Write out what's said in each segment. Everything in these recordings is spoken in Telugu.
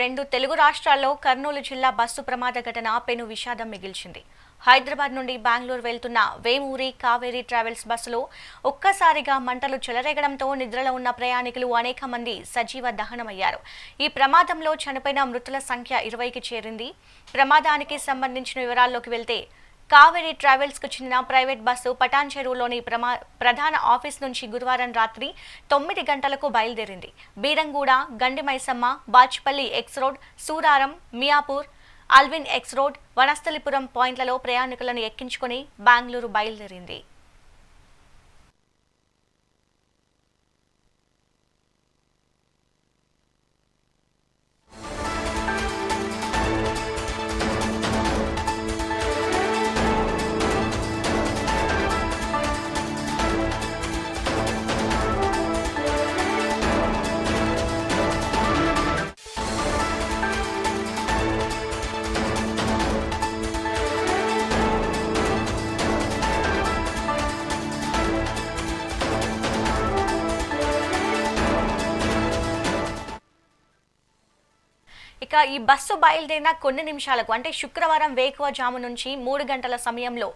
రెండు తెలుగు రాష్ట్రాల్లో కర్నూలు జిల్లా బస్సు ప్రమాద ఘటన పెను విషాదం మిగిల్చింది. హైదరాబాద్ నుండి బెంగళూరు వెళ్తున్న వేమూరి కావేరీ ట్రావెల్స్ బస్సులో ఒక్కసారిగా మంటలు చెలరేగడంతో నిద్రలో ఉన్న ప్రయాణికులు అనేక మంది సజీవ దహనమయ్యారు. ఈ ప్రమాదంలో చనిపోయిన మృతుల సంఖ్య ఇరవైకి చేరింది. ప్రమాదానికి సంబంధించిన వివరాల్లోకి వెళ్తే కావేరీ ట్రావెల్స్కు చెందిన ప్రైవేట్ బస్సు పటాన్ చెరువులోని ప్రమా ప్రధాన ఆఫీస్ నుంచి గురువారం రాత్రి తొమ్మిది గంటలకు బయలుదేరింది. Beeramguda Gandimaisamma Bachupally X road Suraram Miyapur Alwin X road Vanasthalipuram పాయింట్లలో ప్రయాణికులను ఎక్కించుకొని బెంగళూరు బయలుదేరింది. ఇక ఈ బస్సు బయలుదేరిన కొన్ని నిమిషాలకు అంటే శుక్రవారం వేకువజాము నుంచి మూడు గంటల సమయంలో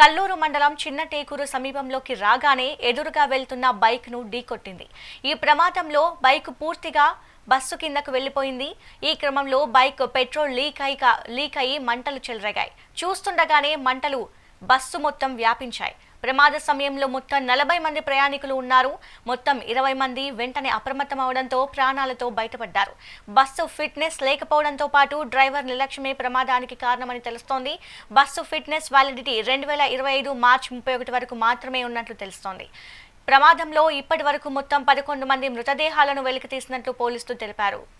కల్లూరు మండలం చిన్న టేకూరు సమీపంలోకి రాగానే ఎదురుగా వెళ్తున్న బైక్ను ఢీకొట్టింది. ఈ ప్రమాదంలో బైక్ పూర్తిగా బస్సు కిందకు వెళ్ళిపోయింది ఈ క్రమంలో బైక్ పెట్రోల్ లీక్ అయి లీక్ అయి మంటలు చెలరేగాయి. చూస్తుండగానే మంటలు బస్సు మొత్తం వ్యాపించాయి. ప్రమాద సమయంలో మొత్తం నలభై మంది ప్రయాణికులు ఉన్నారు. మొత్తం ఇరవై మంది వెంటనే అప్రమత్తం అవడంతో ప్రాణాలతో బయటపడ్డారు. బస్సు ఫిట్నెస్ లేకపోవడంతో పాటు డ్రైవర్ నిర్లక్ష్యమే ప్రమాదానికి కారణమని తెలుస్తోంది. బస్సు ఫిట్నెస్ వ్యాలిడిటీ రెండు వేల ఇరవై ఐదు మార్చి ముప్పై ఒకటి వరకు మాత్రమే ఉన్నట్లు తెలుస్తోంది. ప్రమాదంలో ఇప్పటి వరకు మొత్తం పదకొండు మంది మృతదేహాలను వెలికితీసినట్లు పోలీసులు తెలిపారు.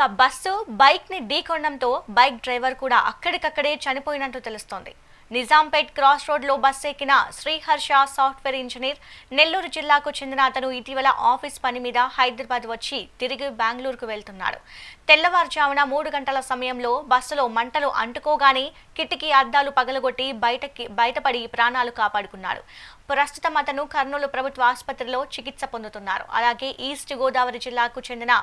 ఇక బస్సు బైక్ని ఢీకొనడంతో బైక్ డ్రైవర్ కూడా అక్కడికక్కడే చనిపోయినట్టు తెలుస్తోంది. నిజాంపేట్ క్రాస్ రోడ్లో బస్సు ఎక్కిన శ్రీహర్ష సాఫ్ట్వేర్ ఇంజనీర్ నెల్లూరు జిల్లాకు చెందిన అతను ఇటీవల ఆఫీస్ పని మీద హైదరాబాద్ వచ్చి తిరిగి బెంగళూరుకు వెళ్తున్నాడు. తెల్లవారుజామున మూడు గంటల సమయంలో బస్సులో మంటలు అంటుకోగానే కిటికీ అద్దాలు పగలగొట్టి బయటకి బయటపడి ప్రాణాలు కాపాడుకున్నాడు. ప్రస్తుతం అతను కర్నూలు ప్రభుత్వ ఆసుపత్రిలో చికిత్స పొందుతున్నారు. అలాగే ఈస్ట్ గోదావరి జిల్లాకు చెందిన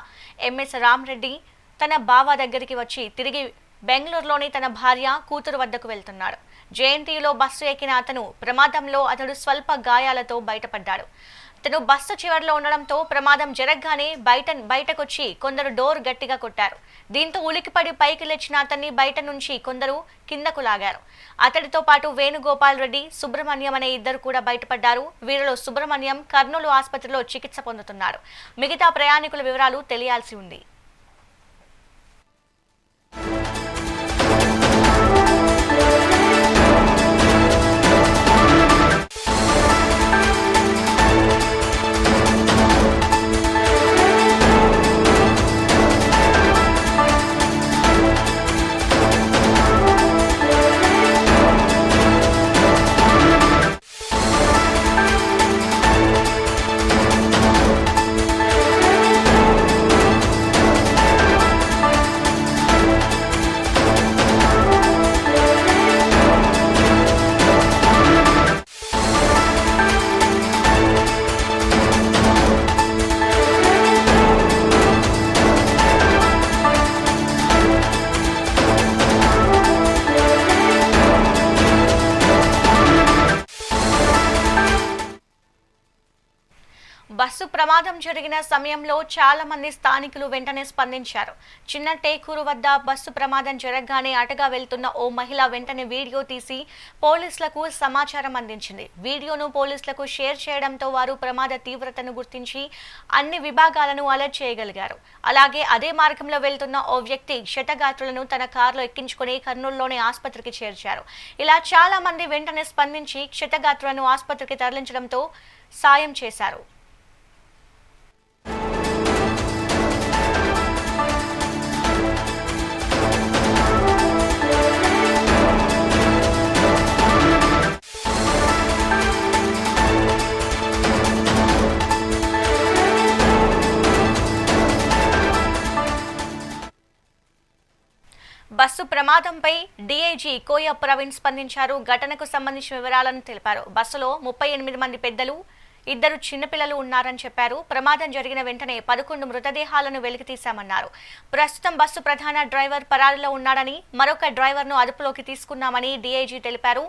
ఎంఎస్ రామరెడ్డి తన బావ దగ్గరికి వచ్చి తిరిగి బెంగళూరులోని తన భార్య కూతురు వద్దకు వెళ్తున్నాడు. జేఎన్టీయులో బస్సు ఎక్కిన అతను ప్రమాదంలో అతడు స్వల్ప గాయాలతో బయటపడ్డాడు. అతను బస్సు చివరిలో ఉండడంతో ప్రమాదం జరగగానే బయట బయటకొచ్చి కొందరు డోర్ గట్టిగా కొట్టారు. దీంతో ఉలికిపడి పైకి లేచిన అతన్ని బయట నుంచి కొందరు కిందకు లాగారు. అతడితో పాటు వేణుగోపాల్ రెడ్డి సుబ్రహ్మణ్యం అనే ఇద్దరు కూడా బయటపడ్డారు. వీరిలో సుబ్రహ్మణ్యం కర్నూలు ఆసుపత్రిలో చికిత్స పొందుతున్నారు. మిగతా ప్రయాణికుల వివరాలు తెలియాల్సి ఉంది. ప్రమాదం జరిగిన సమయంలో చాలా మంది స్థానికులు వెంటనే స్పందించారు. చిన్న టేకూరు వద్ద బస్సు ప్రమాదం జరగగానే అటగా వెళ్తున్న ఓ మహిళ వెంటనే వీడియో తీసి పోలీసులకు సమాచారం అందించింది. వీడియోను పోలీసులకు షేర్ చేయడంతో వారు ప్రమాద తీవ్రతను గుర్తించి అన్ని విభాగాలను అలర్ట్ చేయగలిగారు. అలాగే అదే మార్గంలో వెళ్తున్న ఓ వ్యక్తి క్షతగాత్రులను తన కారులో ఎక్కించుకుని కర్నూలులోని ఆసుపత్రికి చేర్చారు. ఇలా చాలా మంది వెంటనే స్పందించి క్షతగాత్రులను ఆసుపత్రికి తరలించడంతో సాయం చేశారు. బస్సు ప్రమాదంపై డీఐజీ కోయ ప్రవీణ్ స్పందించారు. ఘటనకు సంబంధించిన వివరాలను తెలిపారు. బస్సులో ముప్పై ఎనిమిది మంది పెద్దలు ఇద్దరు చిన్నపిల్లలు ఉన్నారని చెప్పారు. ప్రమాదం జరిగిన వెంటనే పదకొండు మృతదేహాలను వెలికితీశామన్నారు ప్రస్తుతం బస్సు ప్రధాన డ్రైవర్ పరారిలో ఉన్నాడని మరొక డ్రైవర్ను అదుపులోకి తీసుకున్నామని డీఐజీ తెలిపారు.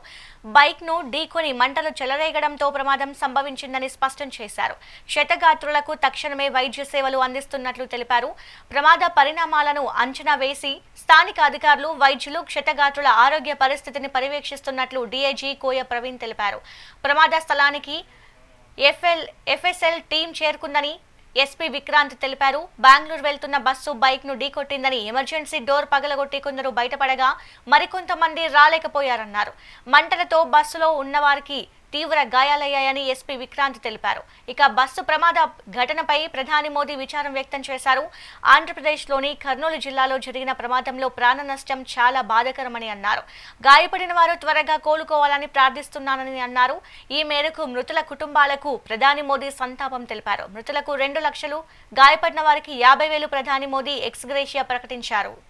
బైక్ను ఢీకొని మంటలు చెలరేగడంతో ప్రమాదం సంభవించిందని స్పష్టం చేశారు. క్షతగాత్రులకు తక్షణమే వైద్య సేవలు అందిస్తున్నట్లు తెలిపారు. ప్రమాద పరిణామాలను అంచనా వేసి స్థానిక అధికారులు వైద్యులు క్షతగాత్రుల ఆరోగ్య పరిస్థితిని పర్యవేక్షిస్తున్నట్లు డీఐజీ కోయ ప్రవీణ్ తెలిపారు. ప్రమాద స్థలానికి ఎఫ్ఎల్ ఎఫ్ఎస్ఎల్ టీం చేరుకుందని ఎస్పీ విక్రాంత్ తెలిపారు. బెంగళూరు వెళ్తున్న బస్సు బైక్ను ఢీకొట్టిందని ఎమర్జెన్సీ డోర్ పగలగొట్టి కొందరు బయటపడగా మరికొంతమంది రాలేకపోయారన్నారు. మంటలతో బస్సులో ఉన్నవారికి తీవ్ర గాయాలయ్యాయని ఎస్పీ విక్రాంత్ తెలిపారు. ఇక బస్సు ప్రమాద ఘటనపై ప్రధాని మోదీ విచారం వ్యక్తం చేశారు. ఆంధ్రప్రదేశ్లోని కర్నూలు జిల్లాలో జరిగిన ప్రమాదంలో ప్రాణ నష్టం చాలా బాధాకరమని అన్నారు. గాయపడిన వారు త్వరగా కోలుకోవాలని ప్రార్థిస్తున్నానని అన్నారు. ఈ మేరకు మృతుల కుటుంబాలకు ప్రధాని మోదీ సంతాపం తెలిపారు. మృతులకు రెండు లక్షలు గాయపడిన వారికి యాభై వేలు ప్రధాని మోదీ ఎక్స్గ్రేషియా ప్రకటించారు.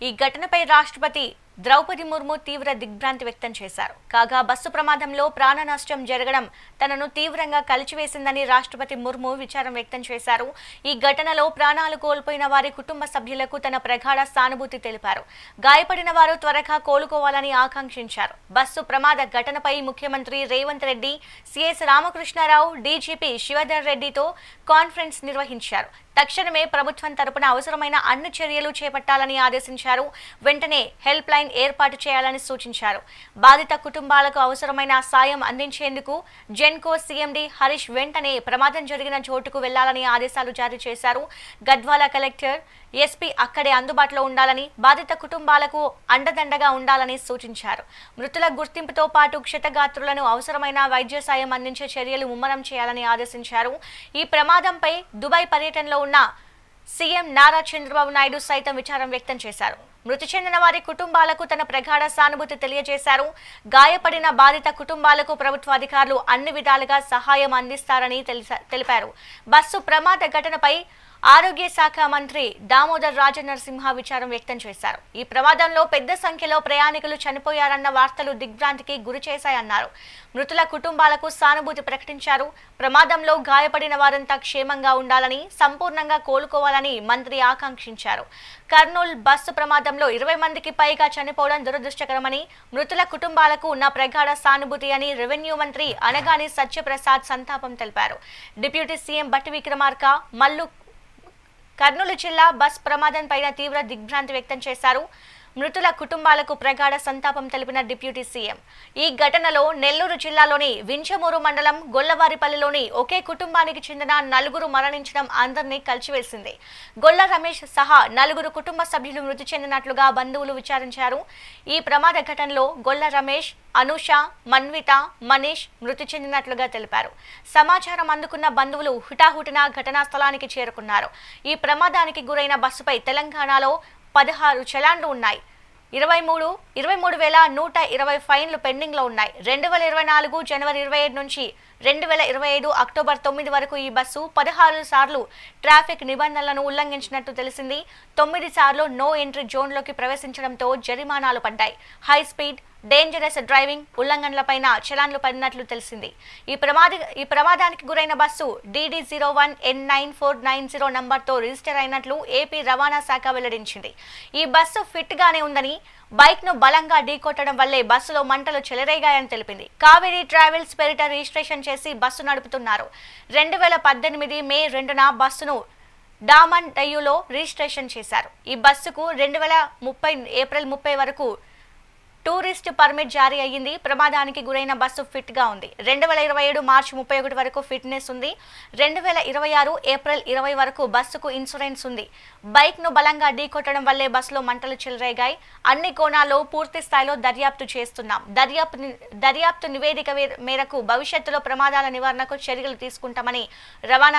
ఈ ఘటనపై రాష్ట్రపతి ద్రౌపది ముర్ము తీవ్ర దిగ్భ్రాంతి వ్యక్తం చేశారు. కాగా బస్సు ప్రమాదంలో ప్రాణ నష్టం జరగడం తనను తీవ్రంగా కలిచివేసిందని రాష్ట్రపతి ముర్ము విచారం వ్యక్తం చేశారు. ఈ ఘటనలో ప్రాణాలు కోల్పోయిన వారి కుటుంబ సభ్యులకు తన ప్రగాఢ సానుభూతి తెలిపారు. గాయపడిన వారు త్వరగా కోలుకోవాలని ఆకాంక్షించారు. బస్సు ప్రమాద ఘటనపై ముఖ్యమంత్రి రేవంత్ రెడ్డి సిఎస్ రామకృష్ణారావు డీజీపీ శివధర్ రెడ్డితో కాన్ఫరెన్స్ నిర్వహించారు. తక్షణమే ప్రభుత్వం తరపున అవసరమైన అన్ని చర్యలు చేపట్టాలని ఆదేశించారు. వెంటనే హెల్ప్ లైన్ ఏర్పాటు చేయాలని సూచించారు. బాధిత కుటుంబాలకు అవసరమైన సాయం అందించేందుకు జెన్కో సీఎండి హరీష్ వెంటనే ప్రమాదం జరిగిన చోటుకు వెళ్ళాలని ఆదేశాలు జారీ చేశారు. గద్వాల కలెక్టర్ ఎస్పీ అక్కడే అందుబాటులో ఉండాలని బాధిత కుటుంబాలకు అండదండగా ఉండాలని సూచించారు. మృతుల గుర్తింపుతో పాటు క్షతగాత్రులను అవసరమైన వైద్య సాయం అందించే చర్యలు ముమ్మరం చేయాలని ఆదేశించారు. ఈ ప్రమాదంపై దుబాయ్ పర్యటనలో ఉన్న సీఎం నారా చంద్రబాబు నాయుడు సైతం విచారం వ్యక్తం చేశారు. మృతి చెందిన వారి కుటుంబాలకు తన ప్రగాఢ సానుభూతి తెలియజేశారు. గాయపడిన బాధిత కుటుంబాలకు ప్రభుత్వ అధికారులు అన్ని విధాలుగా సహాయం అందిస్తారని తెలిసా- తెలిపారు. బస్సు ప్రమాద ఘటనపై ఆరోగ్య శాఖ మంత్రి దామోదర్ రాజనరసింహ విచారం వ్యక్తం చేశారు. ఈ ప్రమాదంలో పెద్ద సంఖ్యలో ప్రయాణికులు చనిపోయారన్న వార్తలు దిగ్భ్రాంతికి గురి చేశాయన్నారు. మృతుల కుటుంబాలకు సానుభూతి ప్రకటించారు. ప్రమాదంలో గాయపడిన వారంతా క్షేమంగా ఉండాలని సంపూర్ణంగా కోలుకోవాలని మంత్రి ఆకాంక్షించారు. కర్నూలు బస్సు ప్రమాదంలో ఇరవై మందికి పైగా చనిపోవడం దురదృష్టకరమని మృతుల కుటుంబాలకు ఉన్న ప్రగాఢ సానుభూతి అని రెవెన్యూ మంత్రి అనగాని సత్యప్రసాద్ సంతాపం తెలిపారు. డిప్యూటీ సీఎం బట్టి విక్రమార్క మల్లు కర్నూలు జిల్లా బస్ ప్రమాదం పైన తీవ్ర దిగ్భ్రాంతి వ్యక్తం చేశారు. మృతుల కుటుంబాలకు ప్రగాఢ సంతాపం తెలిపిన డిప్యూటీ సీఎం. ఈ ఘటనలో నెల్లూరు జిల్లాలోని వించమూరు మండలం గొల్లవారిపల్లిలోని ఒకే కుటుంబానికి చెందిన నలుగురు మరణించడం అందరినీ కలిచివేసింది. గొల్ల రమేష్ సహా నలుగురు కుటుంబ సభ్యులు మృతి చెందినట్లుగా బంధువులు విచారించారు. ఈ ప్రమాద ఘటనలో గొల్ల రమేష్ అనూష మన్విత మనీష్ మృతి చెందినట్లుగా తెలిపారు. సమాచారం అందుకున్న బంధువులు హుటాహుటిన ఘటనా స్థలానికి చేరుకున్నారు. ఈ ప్రమాదానికి గురైన బస్సుపై తెలంగాణలో పదహారు చలాన్లు ఉన్నాయి. ఇరవై మూడు ఇరవై మూడు వేల నూట ఇరవై ఫైన్లు పెండింగ్లో ఉన్నాయి. రెండు వేల ఇరవై నాలుగు జనవరి ఇరవై ఏడు నుంచి రెండు వేల ఇరవై ఐదు అక్టోబర్ తొమ్మిది వరకు ఈ బస్సు పదహారు సార్లు ట్రాఫిక్ నిబంధనలను ఉల్లంఘించినట్టు తెలిసింది. తొమ్మిది సార్లు నో ఎంట్రీ జోన్లోకి ప్రవేశించడంతో జరిమానాలు పడ్డాయి. హై స్పీడ్ డేంజరస్ డ్రైవింగ్ ఉల్లంఘనలపైన చలాన్లు పడినట్లు తెలిసింది. ఈ ప్రమాద ఈ ప్రమాదానికి గురైన bus DD zero one N nine four nine zero నంబర్తో రిజిస్టర్ అయినట్లు ఏపీ రవాణా శాఖ వెల్లడించింది. ఈ బస్సు ఫిట్గానే ఉందని బైక్ను బలంగా ఢీకొట్టడం వల్లే బస్సులో మంటలు చెలరేగాయని తెలిపింది. కావేరీ ట్రావెల్స్ పేరిట రిజిస్ట్రేషన్ చేసి బస్సు నడుపుతున్నారు. రెండు వేల పద్దెనిమిది మే రెండున బస్సును డామన్ డయ్యూలో రిజిస్ట్రేషన్ చేశారు. ఈ బస్సుకు రెండు వేల ముప్పై ఏప్రిల్ ముప్పై వరకు టూరిస్ట్ పర్మిట్ జారీ అయ్యింది. ప్రమాదానికి గురైన బస్సు ఫిట్గా ఉంది. రెండు వేల ఇరవై ఏడు మార్చి ముప్పై ఒకటి వరకు ఫిట్నెస్ ఉంది. రెండు వేల ఇరవై ఆరు ఏప్రిల్ ఇరవై వరకు బస్సుకు ఇన్సూరెన్స్ ఉంది. బైక్ను బలంగా ఢీకొట్టడం వల్లే బస్సులో మంటలు చెలరేగాయి. అన్ని కోణాల్లో పూర్తి స్థాయిలో దర్యాప్తు చేస్తున్నాం. దర్యాప్తు దర్యాప్తు నివేదిక మేరకు భవిష్యత్తులో ప్రమాదాల నివారణకు చర్యలు తీసుకుంటామని రవాణా